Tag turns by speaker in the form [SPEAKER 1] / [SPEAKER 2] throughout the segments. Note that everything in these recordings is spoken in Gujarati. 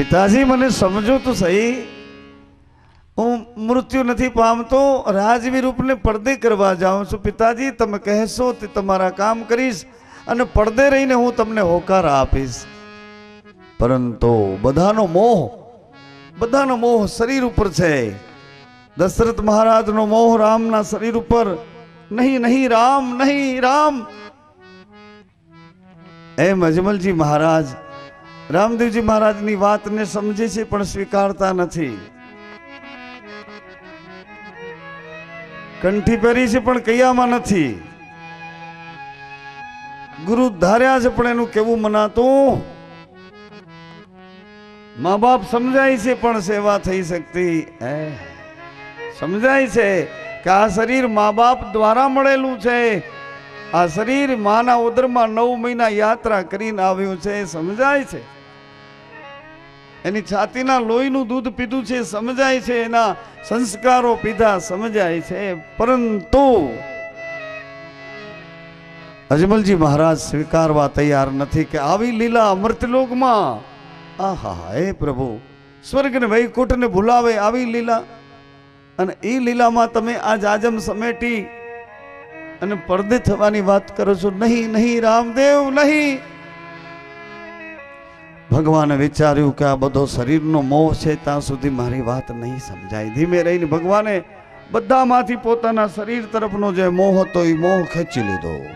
[SPEAKER 1] પિતાજી, મને સમજો તો સહી. હું મૃત્યુ નથી પામતો રાજવી રૂપને પડદે કરવા જાઉં છું. પિતાજી, તમે કહેશો તે તમારા કામ કરીશ અને પડદે રહીને હું તમને હોકાર આપીશ. પરંતુ બધાનો મોહ બધાનો મોહ શરીર ઉપર છે. દશરથ મહારાજનો મોહ રામના શરીર ઉપર. નહીં નહીં, રામ નહીં, રામ. એમ અજમલજી મહારાજ રામદેવજી મહારાજની વાતને સમજે છે, પણ સ્વીકારતા નથી. કંઠી પહેરી છે, પણ કૈયામાં નથી. ગુરુ ધાર્યા છે, પણ એનું કેવું મનાતું? મા બાપ સમજાય છે, પણ સેવા થઈ શકતી હે. સમજાય છે કે આ શરીર મા બાપ દ્વારા મળેલું છે. આ શરીર માના ઉદરમાં નવ મહિના યાત્રા કરીને આવ્યું છે, સમજાય છે? એની છાતીના લોહીનું દૂધ પીધું છે, સમજાય છે, એના સંસ્કારો પીધા, સમજાય છે. પરંતુ અજમલજી મહારાજ સ્વીકારવા તૈયાર નથી કે આવી લીલા અમૃતલોકમાં આહા, હે પ્રભુ સ્વર્ગ ને વૈકુંઠને ભૂલાવે આવી લીલા. અને એ લીલામાં તમે આજ આજમ સમેટી અને પડદે થવાની વાત કરો છો. નહીં નહીં, રામદેવ, નહીં. ભગવાને વિચાર્યું કે આ બધો શરીરનો મોહ છે, ત્યાં સુધી મારી વાત નહીં સમજાય. ધીમે રહીને ભગવાને બધામાંથી પોતાના શરીર તરફનો જે મોહ હતો, એ મોહ ખેંચી લીધો.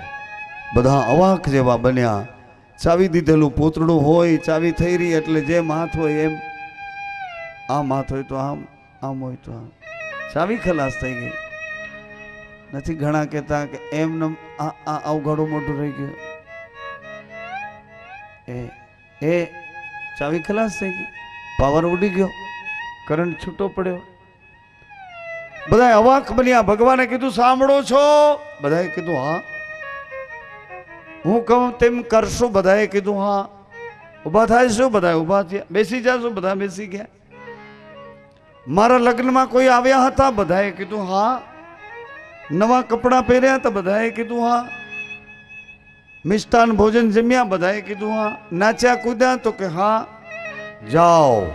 [SPEAKER 1] બધા અવાક જેવા બન્યા. ચાવી દીધેલું પૂતળું હોય ચાવી થઈ રહી, એટલે જેમ હાથ હોય એમ. આમ હાથ હોય તો આમ આમ હોય તો આમ. ચાવી ખલાસ થઈ ગઈ. નથી ઘણા કહેતા કે એમ નમ આ આ અવઘડું મોટું રહી ગયું. એ એ ચાવી ખલાસ થઈ ગઈ. પાવર ઉડી ગયો. કરંટ છૂટો પડ્યો. બધા અવાક બન્યા. ભગવાને કીધું, સાંભળો છો? બધાએ કીધું, હા. હું કહું, તેમ કરશો. બધાએ કીધું, હા. ઊભા થાય શું? બધા ઊભા થયા. બેસી જાશો બધા બેસી ગયા. મારા લગ્નમાં કોઈ આવ્યા હતા? બધાએ કીધું, હા. નવા કપડાં પહેર્યા હતા? બધાએ કીધું, હા. મિષ્ટાન ભોજન જમ્યા બધાએ કીધું, હા, નાચ્યા કૂદ્યા તો કે, હા, જાઓ.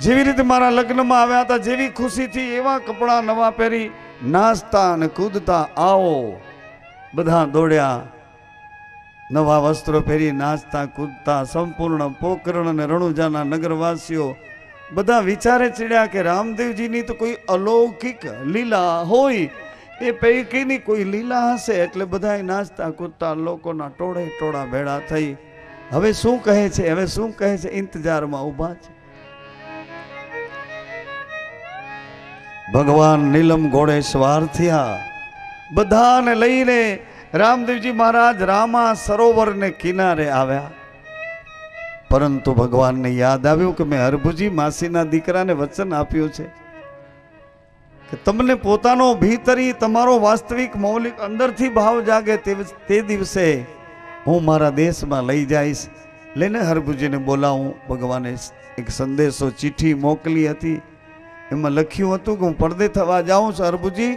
[SPEAKER 1] જેવી રીતે મારા લગ્નમાં આવ્યા હતા, જેવી ખુશીથી એવા કપડાં નવા પહેરી, નાચતા અને કૂદતા આવો. બધા દોડ્યા, નવા વસ્ત્રો પહેરી, નાચતા, કૂદતા, સંપૂર્ણ પોકરણ અને રણુજાના નગરવાસીઓ બધા વિચારે ચડ્યા કે રામદેવજીની તો કોઈ અલૌકિક લીલા હોય. એ પૈકીની કોઈ લીલા હશે એટલે બધા નાચતા કૂદતા લોકોના ટોળે ટોળા ભેળા થઈ. હવે શું કહે છે? હવે શું કહે છે? ઇંતજારમાં ઊભા છે. ભગવાન નીલમ ઘોડે સ્વાર થયા. બધાને લઈને રામદેવજી મહારાજ રામા સરોવરને કિનારે આવ્યા. પરંતુ ભગવાનને યાદ આવ્યું કે મેં હરભુજી માસીના દીકરાને વચન આપ્યું છે. કે તમને પોતાનો ભીતરી તમારો વાસ્તવિક મૌલિક અંદરથી ભાવ જાગે તે દિવસે હું મારા દેશમાં લઈ જઈશ. લઈને હરભુજીને બોલાવું, ભગવાને એક સંદેશો, ચિઠ્ઠી મોકલી હતી. એમાં લખ્યું હતું કે હું પડદે થવા જાઉં છું, હરભુજી.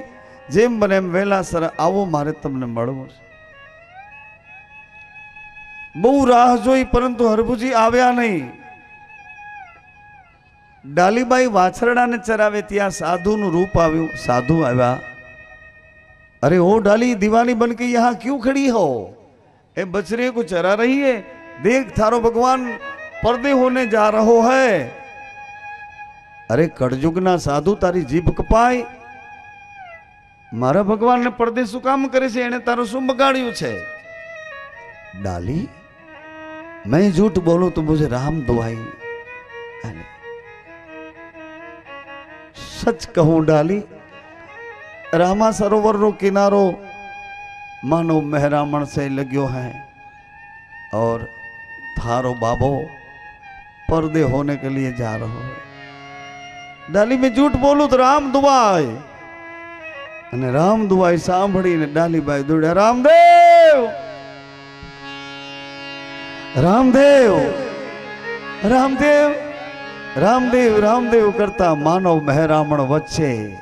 [SPEAKER 1] જેમ બને એમ વહેલા સર, આવો મારે તમને મળવું છે. બહુ રાહ જોઈ, પરંતુ હરભુજી આવ્યા નહીં. ડાલીબાઈ વાછરડાને ચરાવે ત્યાં સાધુનું રૂપ આવ્યું. સાધુ આવ્યા, અરે ઓ ડાલી, દીવાની બન કે યહાં ક્યું ખડી હો? એ બછરે કો ચરા રહી હે દેખ થારો ભગવાન પરદે હોને જા રહો હે. અરે કળયુગના સાધુ તારી જીભ કપાય. મારા ભગવાનને પરદે શું કામ કરે છે એને તારું શું બગાડ્યું છે? ડાલી, મેં જૂઠ બોલું તો મુજે રામ દુહાઈ. सच कहूं डाली रामा सरोवर रो किनारो मानो मेहरामण से लग्यो है और थारो बाबो पर्दे होने के लिए जा रहो है ડાલી મેં જૂઠ બોલું તો રામ દુબાઈ અને રામ દુબાઈ સાંભળીને ડાલીબાઈ દોડ્યા રામદેવ રામદેવ રામદેવ રામદેવ રામદેવ કરતા માનવ મહેરામણ વચ્ચે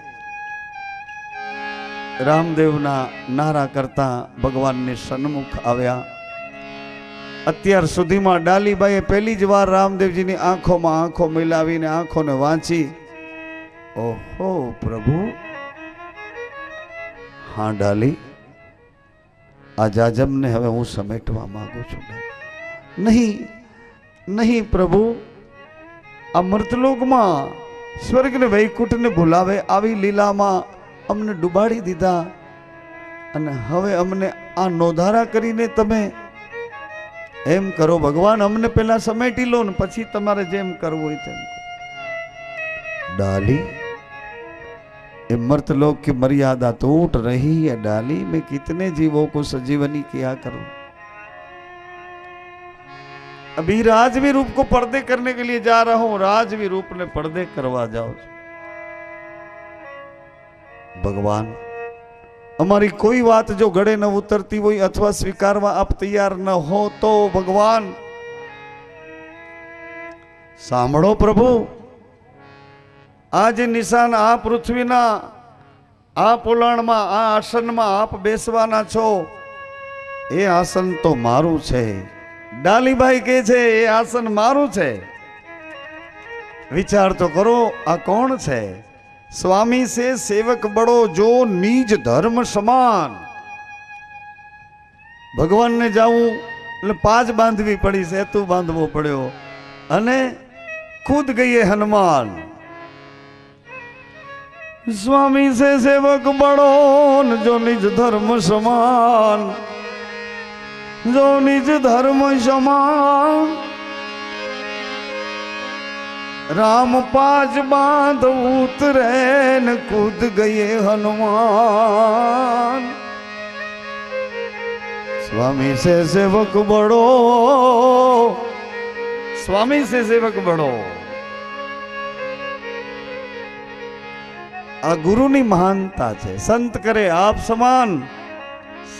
[SPEAKER 1] રામદેવના નારા કરતા ભગવાનની સન્મુખ આવ્યા. અત્યાર સુધીમાં ડાલીબાઈએ પહેલી જ વાર રામદેવજીની આંખોમાં આંખો મિલાવીને આંખોને વાંચી. ઓહો, પ્રભુ. હા, ડાલી. આ જાજમને હવે હું સમેટવા માંગુ છું નહીં નહીં, પ્રભુ. આ મૃતલોકમાં સ્વર્ગને વૈકુંઠને ભૂલાવે આવી લીલામાં અમને ડૂબાડી દીધા. અને હવે અમને આ નોધારા કરીને તમે એમ કરો, ભગવાન, અમને પેલા સમેટી લો ને પછી તમારે જેમ કરવું હોય તેમ ડાલી, એ મર્ત લોક કે મર્યાદા તૂટ રહી હે ડાલી, મેં કિતને જીવો કો સજીવની ક્યા કરું? अभी राजवी रूप को पर्दे करने के लिए जा रहा हूं राजवी रूप ने पर्दे करवा जाओ ભગવાન અમારી કોઈ વાત જો ગળે ન ઉતરતી હોય અથવા સ્વીકારવા આપ તૈયાર ન હો તો ભગવાન સાંભળો પ્રભુ આ જે નિશાન આ પૃથ્વીના આ પોલાણમાં આ આસનમાં આપ બેસવાના છો એ આસન તો મારું છે ડાલીભાઈ કે છે, એ આસન મારું છે. વિચાર તો કરો, આ કોણ છે? સ્વામી સે સેવક બડો જો નીજ ધર્મ સમાન. ભગવાનને જાવું, એટલે પાજ બાંધવી પડી સેતુ બાંધવો પડ્યો. અને ખુદ ગઈએ હનુમાન. સ્વામી સે સેવક બડો જો નિજ ધર્મ સમાન. જો નિજ ધર્મ સમાન રામ પાજ બાંધ ઉતરે ને કૂદ ગયે હનુમાન. સ્વામી સે સેવક બડો સ્વામી સે સેવક બડો આ ગુરુની મહાનતા છે, સંત કરે આપ સમાન.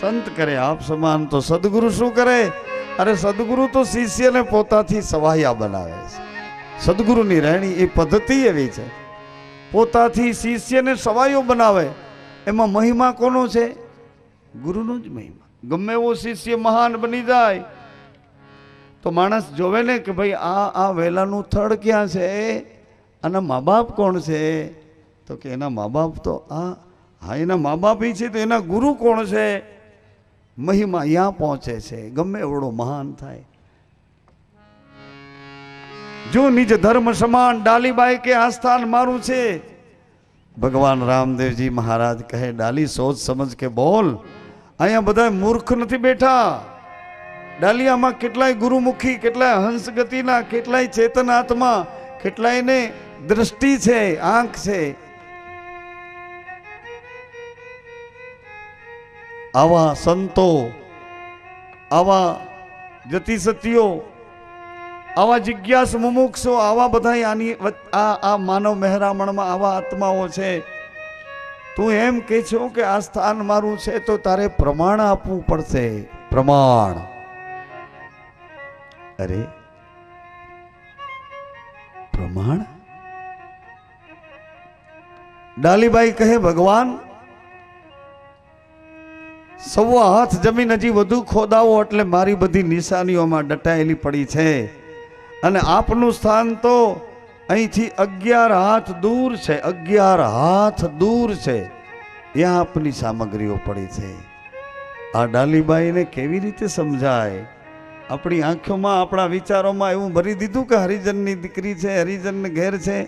[SPEAKER 1] સંત કરે, આપ સમાન તો સદગુરુ શું કરે? અરે સદગુરુ તો શિષ્યને પોતાથી સવાયા બનાવે છે. સદગુરુની રહેણી એ પદ્ધતિ એવી છે. પોતાથી શિષ્યને સવાયો બનાવે. એમાં મહિમા કોનો છે? ગુરુનો જ મહિમા. ગમે એવો શિષ્ય મહાન બની જાય, તો માણસ જોવે ને કે ભાઈ આ આ વેલાનું થડ ક્યાં છે? અને મા બાપ કોણ છે? તો કે એના મા બાપ તો આ, હા, એના મા બાપ એ છે, તો એના ગુરુ કોણ છે? મહિમા અહીંયા પહોંચે છે. ગમે એવડો મહાન થાય. જો નિજ ધર્મ સમાન ડાલીબાઈ કે આ સ્થાન મારું છે? ભગવાન રામદેવજી મહારાજ કહે, ડાલી સોચ સમજ કે બોલ. અહીંયા બધા મૂર્ખ નથી બેઠા. ડાલિયામાં કેટલાય ગુરુમુખી, કેટલાય હંસ ગતિના કેટલાય ચેતન આત્મા, કેટલાયને દ્રષ્ટિ છે, આંખ છે. આવા સંતો, આવા જતિ સતીઓ આવા જિજ્ઞાસ મુમુક્ષો, આવા બધા આની આ આ માનવ મહેરામણમાં આવા આત્માઓ છે. તું એમ કે છો કે આ સ્થાન મારું છે તો તારે પ્રમાણ આપવું પડશે. પ્રમાણ. અરે, પ્રમાણ? ડાલીબાઈ કહે, ભગવાન સવા હાથ જમીન હજી વધુ ખોદાવો એટલે મારી બધી નિશાનીઓમાં દટાયેલી પડી છે. અને આપનું સ્થાન તો અહીંથી અગિયાર હાથ દૂર છે, અગિયાર હાથ દૂર છે. ત્યાં આપની સામગ્રીઓ પડી છે. આ ડાલીબાઈને કેવી રીતે સમજાય? આપણી આંખોમાં, આપણા વિચારોમાં એવું ભરી દીધું કે હરિજનની દીકરી છે હરિજનને ઘેર છે.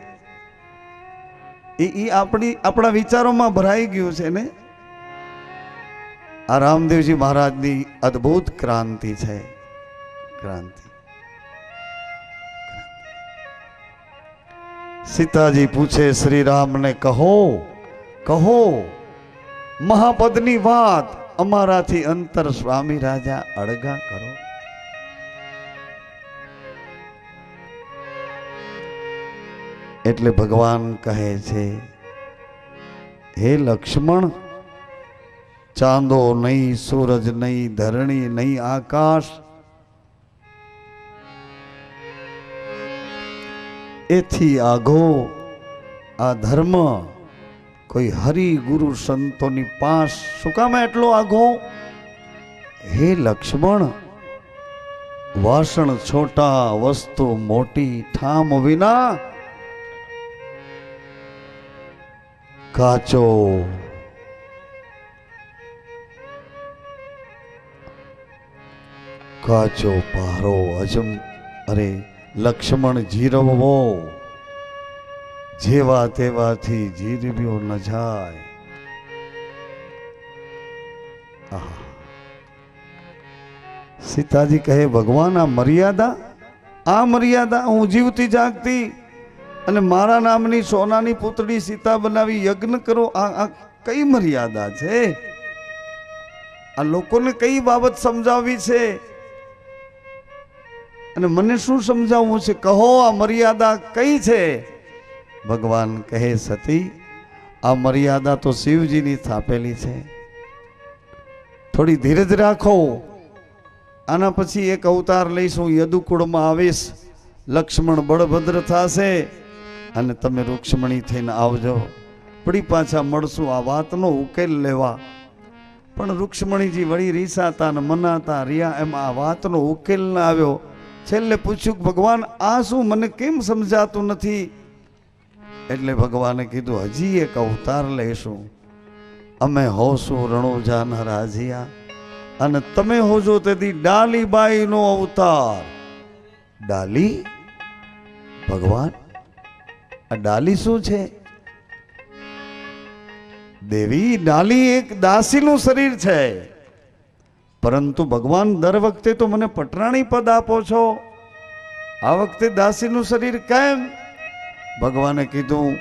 [SPEAKER 1] એ એ આપણી, આપણા વિચારોમાં ભરાઈ ગયું છે ને? આ રામદેવજી મહારાજની અદ્ભુત ક્રાંતિ છે. ક્રાંતિ. સીતાજી પૂછે શ્રી રામને કહો કહો, મહાપદની વાત અમારાથી અંતર સ્વામી રાજા અળગા કરો. એટલે ભગવાન કહે છે, હે લક્ષ્મણ ચાંદો નહીં, સૂરજ નહીં, ધરણી નહીં, આકાશ. એથી આઘો આ ધર્મ કોઈ હરિ ગુરુ સંતોની પાસ શું કામ એટલો આઘો હે લક્ષ્મણ, વાસણ છોટા, વસ્તુ મોટી ઠામ વિના કાચો કાચો પારો અજમ અરે લક્ષ્મણ જીરવવો. જેવા તેવાથી જીરવ્યો ન જાય. સીતાજી કહે, ભગવાન, આ મર્યાદા? આ મર્યાદા હું જીવતી જાગતી અને મારા નામની સોનાની પુતળી સીતા બનાવી યજ્ઞ કરો. આ આ કઈ મર્યાદા છે? આ લોકોને કઈ બાબત સમજાવવી છે? અને મને શું સમજાવવું છે? કહો, આ મર્યાદા કઈ છે? ભગવાન કહે, સતી, આ મર્યાદા તો શિવજીની સ્થાપેલી છે. થોડી ધીરજ રાખો. આના પછી એક અવતાર લઈશું યદુકુળમાં આવીશ. લક્ષ્મણ બળભદ્ર થશે અને તમે રૂક્ષ્મણી થઈને આવજો. પડી પાછા મળશું, આ વાતનો ઉકેલ લેવા. પણ રૂક્ષ્મણીજી વળી રીસાતા ને મનાતા રિયા એમ આ વાતનો ઉકેલ ના આવ્યો. છેલ્લે પૂછ્યું કે, ભગવાન, આ શું મને કેમ સમજાતું નથી? એટલે ભગવાને કીધું, હજી એક અવતાર લઈશું અમે હોશું રણુજાના રાજીયા. અને તમે હોજો તેથી ડાલીબાઈનો અવતાર. ડાલી? ભગવાન, આ ડાલી શું છે? દેવી, ડાલી એક દાસીનું શરીર છે. પરંતુ ભગવાન દર વખતે તો મને પટરાણી પદ આપો છો. આ વખતે દાસીનું શરીર કેમ? ભગવાને કીધું,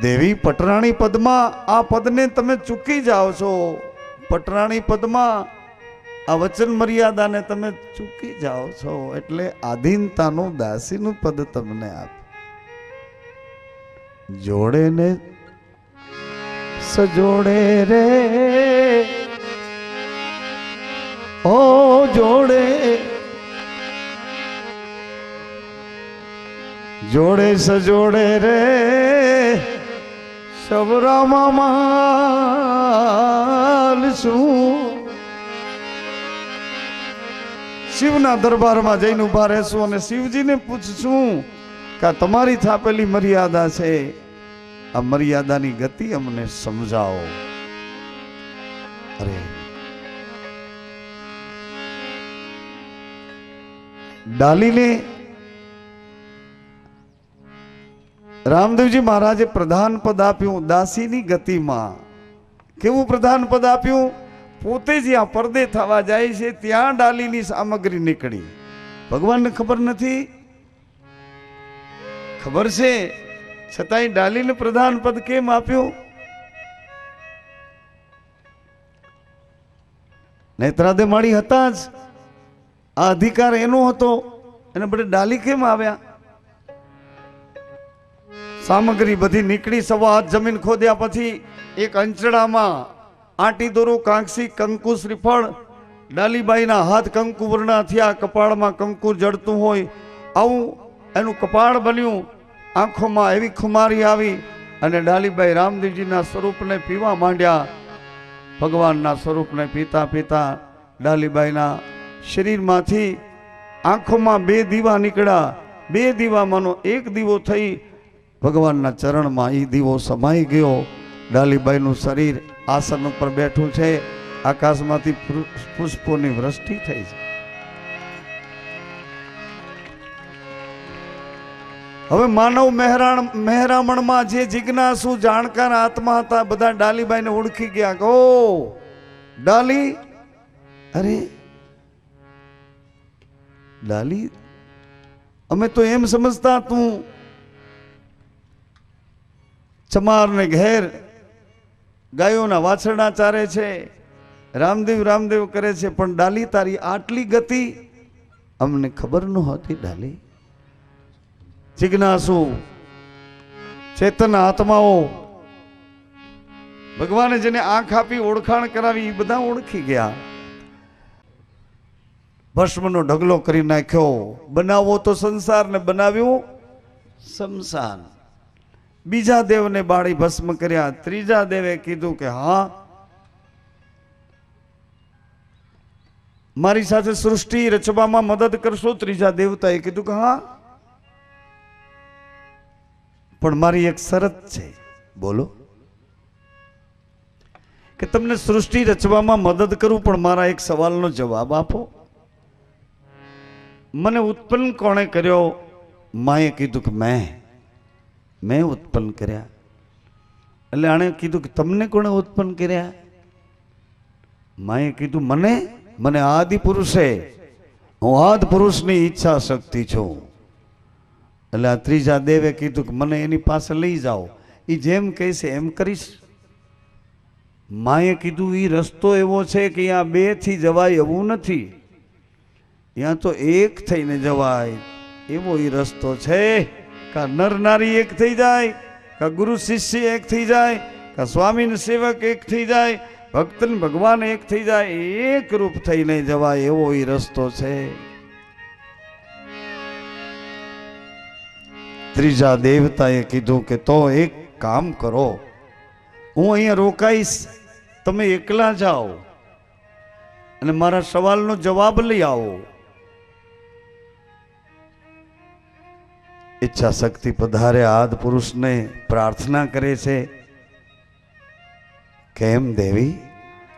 [SPEAKER 1] દેવી, પટરાણી પદમાં આ પદને તમે ચૂકી જાઓ છો. પટરાણી પદમાં આ વચન મર્યાદાને તમે ચૂકી જાઓ છો. એટલે આધીનતાનું દાસીનું પદ તમને આપ. જોડે ને, સજોડે રે ઓ જોડે જોડે સજોડે રે સબરામાં માલ શું શિવના દરબારમાં જઈને ઊભા રહેશું અને શિવજીને પૂછશું કે તમારી થાપેલી મર્યાદા છે. આ મર્યાદાની ગતિ અમને સમજાવો. અરે ડાલીને રામદેવજી મહારાજે પ્રધાન પદ આપ્યું દાસીની ગતિમાં. કેવું પ્રધાન પદ આપ્યું? પોતે જ્યાં પરદે થવા જાય છે, ત્યાં ડાલીની સામગ્રી નીકળી. ભગવાનને ખબર નથી? ખબર છે? છતાંય ડાલીને પ્રધાન પદ કેમ આપ્યું? નેત્રાદે માળી હતા જ. આ અધિકાર એનો હતો. એને બડે ડાલી કેમ આવ્યા? સામગ્રી બધી નીકળી, સવા હાથ જમીન ખોદ્યા પછી એક અંચડામાં આંટી દોરું, કાંકસી, કંકુ, શ્રીફળ, ડાલીબાઈના હાથ કંકુ વર્ણા થયા, કપાળમાં કંકુ જડતું હોય, આવું એનું કપાળ બન્યું. આંખોમાં એવી ખુમારી આવી અને ડાલીબાઈ રામદેવજીના સ્વરૂપને પીવા માંડ્યા. ભગવાનના સ્વરૂપને પીતા પીતા ડાલીબાઈના શરીરમાંથી આંખોમાં બે દીવા નીકળ્યા. બે દીવામાંનો એક દીવો થઈ ભગવાનના ચરણમાં એ દીવો સમાઈ ગયો. ડાલીબાઈનું શરીર આસન ઉપર બેઠું છે. આકાશમાંથી પુષ્પોની વૃષ્ટિ થઈ છે. હવે માનવ મહેરાણ, મહેરામણમાં જે જિજ્ઞાસુ, જાણકાર, આત્મા હતા, બધા ડાલીબાઈને ઓળખી ગયા. ગો ડાલી, અરે ડાલી અમે તો એમ સમજતા તું, ચમારને ઘેર ગાયોના વાછરડા ચારે છે, રામદેવ રામદેવ કરે છે, પણ ડાલી તારી આટલી ગતિ, અમને ખબર નહોતી ડાલી. જિજ્ઞાસુ, ચેતન આત્માઓ, ભગવાને જેને આંખ આપી ઓળખાણ કરાવી, એ બધા ઓળખી ગયા. ભસ્મનો ઢગલો કરી નાખ્યો. બનાવો તો સંસારને બનાવ્યું શમશાન. બીજા દેવને બાળી ભસ્મ કર્યા. ત્રીજા દેવે કીધું કે, હા, મારી સાથે સૃષ્ટિ રચવામાં મદદ કરશો. ત્રીજા દેવતાએ કીધું કે, હા, પણ મારી એક શરત છે. બોલો. કે તમને સૃષ્ટિ રચવામાં મદદ કરું, પણ મારા એક સવાલનો જવાબ આપો. મને ઉત્પન્ન કોણે કર્યો? માએ કીધું કે મેં. મેં ઉત્પન્ન કર્યા. એટલે આણે કીધું કે તમને કોણે ઉત્પન્ન કર્યા? માએ કીધું, મને? મને આદિ પુરુષે હું આદ પુરુષની ઈચ્છા શક્તિ છું. એટલે આ ત્રીજા દેવે કીધું કે મને એની પાસે લઈ જાઓ. એ જેમ કહેશે એમ કરીશ. માએ કીધું એ રસ્તો એવો છે કે અહીંયા બેથી જવાય એવું નથી. ત્યાં તો એક થઈને જવાય. એવો એ રસ્તો છે કા નર નારી એક થઈ જાય, કા ગુરુ શિષ્ય એક થઈ જાય, કા સ્વામીન સેવક એક થઈ જાય ભક્ત ભગવાન એક થઈ જાય, એક રૂપ થઈને જવાય એવો એ રસ્તો છે. ત્રીજા દેવતાએ કીધું કે તો એક કામ કરો, હું અહીંયા રોકાઈશ, તમે એકલા જાઓ અને મારા સવાલનો જવાબ લઈ આવો. ઈચ્છા શક્તિ પધારે, આદ પુરુષને પ્રાર્થના કરે છે. કેમ દેવી?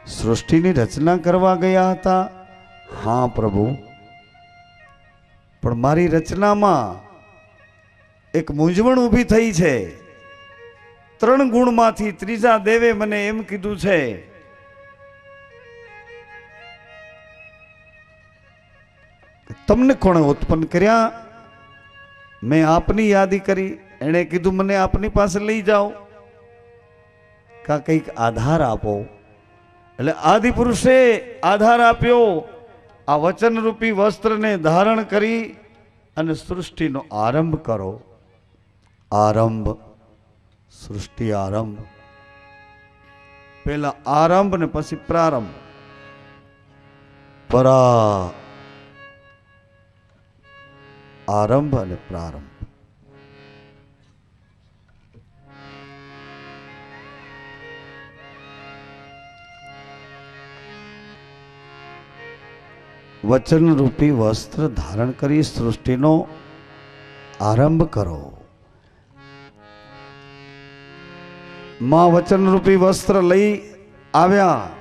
[SPEAKER 1] સૃષ્ટિની રચના કરવા ગયા હતા? હા પ્રભુ. પણ મારી રચનામાં એક મૂંઝવણ ઊભી થઈ છે. ત્રણ ગુણમાંથી ત્રીજા દેવે મને એમ કીધું છે તમને કોણે ઉત્પન્ન કર્યા? મેં આપની યાદી કરી, એણે કીધું, મને આપની પાસે લઈ જાઓ. કા કંઈક આધાર આપો. એટલે આદિપુરુષે આધાર આપ્યો. આ વચનરૂપી વસ્ત્રને ધારણ કરી અને સૃષ્ટિનો આરંભ કરો. આરંભ, સૃષ્ટિ આરંભ. પહેલા આરંભ ને પછી પ્રારંભ. પરા આરંભ અને પ્રારંભ વચનરૂપી વસ્ત્ર ધારણ કરી સૃષ્ટિનો આરંભ કરો માં વચનરૂપી વસ્ત્ર લઈ આવ્યા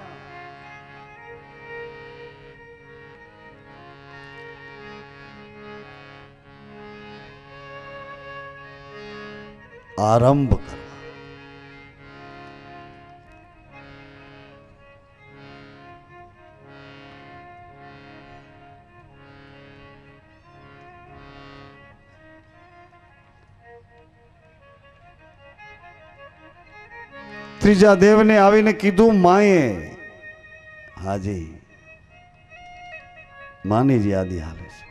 [SPEAKER 1] આરંભ કરવા ત્રીજા દેવને આવીને કીધું માએ હાજી માની જ યાદી હાલે છે.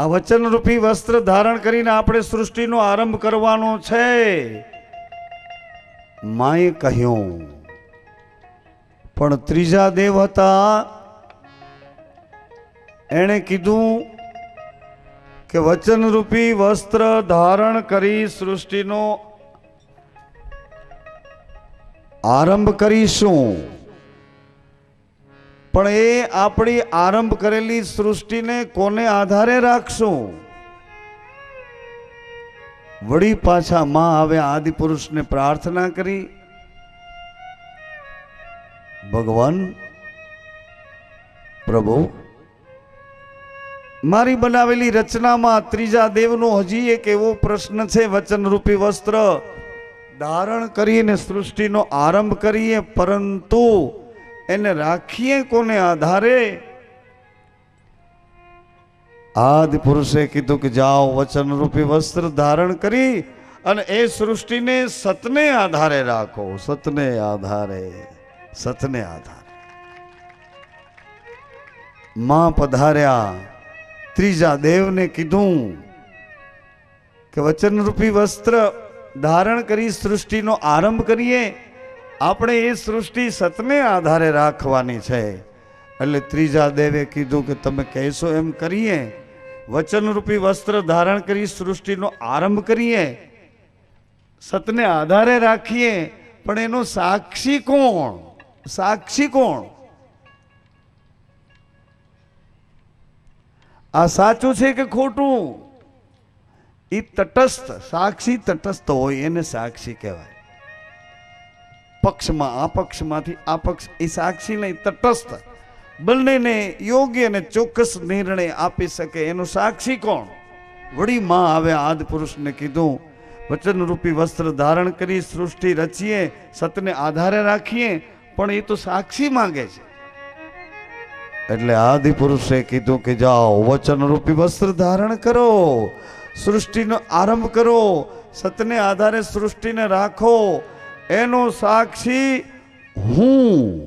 [SPEAKER 1] આ વચનરૂપી વસ્ત્ર ધારણ કરીને આપણે સૃષ્ટિનો આરંભ કરવાનો છે. માએ કહ્યું, પણ ત્રીજા દેવ હતા. એણે કીધું કે વચનરૂપી વસ્ત્ર ધારણ કરી સૃષ્ટિનો આરંભ કરીશું. પણ એ આપણી આરંભ કરેલી સૃષ્ટિને કોને આધારે રાખશું? વળી પાછા માં આવે આદિપુરુષને પ્રાર્થના કરી. ભગવાન, પ્રભુ, મારી બનાવેલી રચનામાં ત્રીજા દેવનો હજી એક એવો પ્રશ્ન છે, વચનરૂપી વસ્ત્ર. ધારણ કરીને સૃષ્ટિનો આરંભ કરીએ, પરંતુ એને રાખીએ કોને આધારે? આદિ પુરુષે કીધું કે જાઓ, વચનરૂપી વસ્ત્ર ધારણ કરી અને એ સૃષ્ટિને સતને આધારે રાખો. સતને આધારે સતને આધારે. માં પધાર્યા. ત્રીજા દેવને કીધું કે વચનરૂપી વસ્ત્ર ધારણ કરી સૃષ્ટિનો આરંભ કરીએ. આપણે એ સૃષ્ટિ સતને આધારે રાખવાની છે. એટલે ત્રીજા દેવે કીધું કે તમે કહેશો એમ કરીએ. વચનરૂપી વસ્ત્ર ધારણ કરી સૃષ્ટિનો આરંભ કરીએ. સતને આધારે રાખીએ. પણ એનો સાક્ષી કોણ? સાક્ષી કોણ? આ સાચું છે કે ખોટું? એ તટસ્થ, સાક્ષી તટસ્થ હોય એને સાક્ષી કહેવાય. પક્ષમાં, આ પક્ષમાંથી, આ પક્ષ એ સાક્ષી નહીં, તટસ્થ. બંનેને યોગ્ય અને ચોક્કસ નિર્ણય આપી શકે. એનો સાક્ષી કોણ? વળી માં આવે આદ પુરુષને કીધું. વચનરૂપી વસ્ત્ર ધારણ કરી, સૃષ્ટિ રચીએ, સતને આધારે રાખીએ, પણ એ તો સાક્ષી માંગે છે. એટલે આદિ પુરુષે કીધું કે જાઓ, વચનરૂપી વસ્ત્ર ધારણ કરો, સૃષ્ટિનો આરંભ કરો, સતને આધારે સૃષ્ટિને રાખો એનો સાક્ષી હું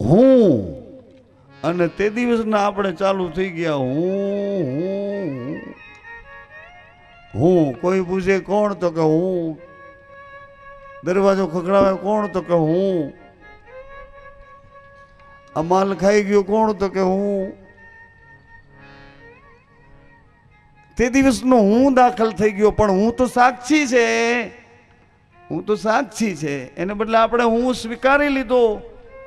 [SPEAKER 1] હું. અને તે દિવસના આપણે ચાલુ થઈ ગયા, હું હું. હું. કોઈ પૂછે કોણ તો કે હું. દરવાજો ખખડાવે કોણ તો કે હું. આ માલ ખાઈ ગયો કોણ તો કે હું. તે દિવસનો હું દાખલ થઈ ગયો, પણ હું તો સાક્ષી છે. હું તો સાક્ષી છે. એને બદલે આપણે હું સ્વીકારી લીધો.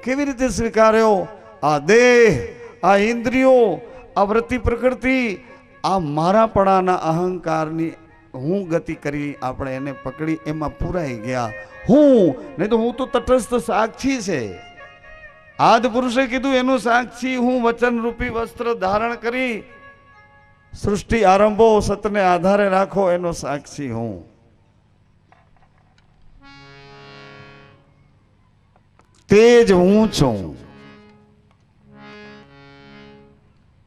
[SPEAKER 1] કેવી રીતે સ્વીકાર્યો? આ દેહ, આ ઇન્દ્રિયો, આ વૃત્તિ પ્રકૃતિ, આ મારાપણાના અહંકારની હું ગતિ કરી આપણે એને પકડી એમાં પૂરાઈ ગયા. હું, નહીં તો હું તો તટસ્થ સાક્ષી છે. આદ પુરુષે કીધું એનું સાક્ષી હું વચનરૂપી વસ્ત્ર ધારણ કરી. સૃષ્ટિ આરંભો સતને આધારે રાખો એનો સાક્ષી હું. તે જ હું છું.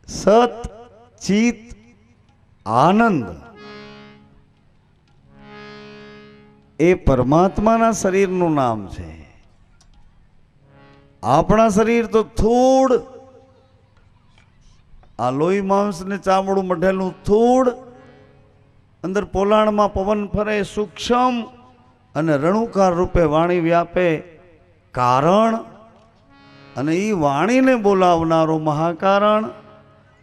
[SPEAKER 1] સત ચિત આનંદ એ પરમાત્માના શરીરનું નામ છે. આપણા શરીર તો થોડ, આ લોહી માંસ ને ચામડું મઢેલું થોડ, અંદર પોલાણમાં પવન ફરે, સૂક્ષ્મ અને રણુકાર રૂપે વાણી વ્યાપે કારણ અને એ વાણીને બોલાવનારો મહાકારણ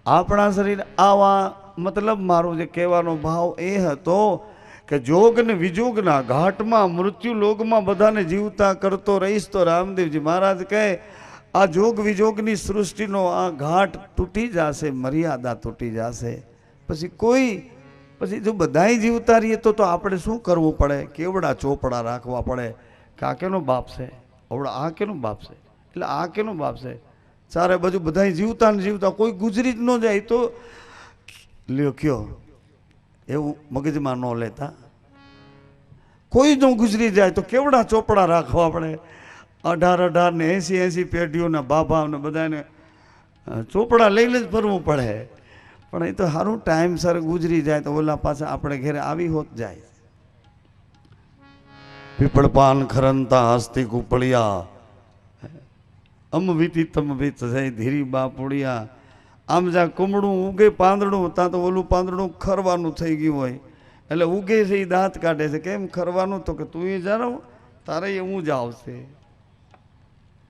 [SPEAKER 1] આપણા શરીર આવા મતલબ મારો જે કહેવાનો ભાવ એ હતો કે જોગ ને વિજોગના ઘાટમાં મૃત્યુ લોગમાં બધાને જીવતા કરતો રહીશ તો રામદેવજી મહારાજ કહે, આ જોગ વિજોગની સૃષ્ટિનો આ ઘાટ તૂટી જશે, મર્યાદા તૂટી જશે. પછી કોઈ, પછી જો બધાય જીવતા રહીએ તો તો આપણે શું કરવું પડે? કેવડા ચોપડા રાખવા પડે? કાકેનો કેનો બાપ છે. આવડા આ કેનું બાપ છે? એટલે આ કેનું બાપ છે? ચારે બાજુ બધાય જીવતા ને જીવતા કોઈ ગુજરી જ ન જાય તો લ્યો કયો, એવું મગજમાં ન લેતા. કોઈ જો ગુજરી જાય તો કેવડા ચોપડા રાખવા પડે? અઢાર અઢાર ને એંસી એંસી પેઢીઓના બાબા ને બધાને ચોપડા લઈને જ ફરવું પડે. પણ એ તો સારું ટાઈમસર ગુજરી જાય તો ઓલા પાછા આપણે ઘરે આવી હોત જાય. પીપળ પાન ખરંતા હસ્તી કુપળિયા। અમ વીતી તમ વીત જય ધીરી બાપુડિયા। આમ જ્યાં કુમડું ઉગે પાંદડું, ત્યાં તો ઓલું પાંદડું ખરવાનું થઈ ગયું હોય। એટલે ઉગે છે એ દાંત કાઢે છે, કેમ ખરવાનું? તો કે તું જાણો, તારે એવું જ આવશે।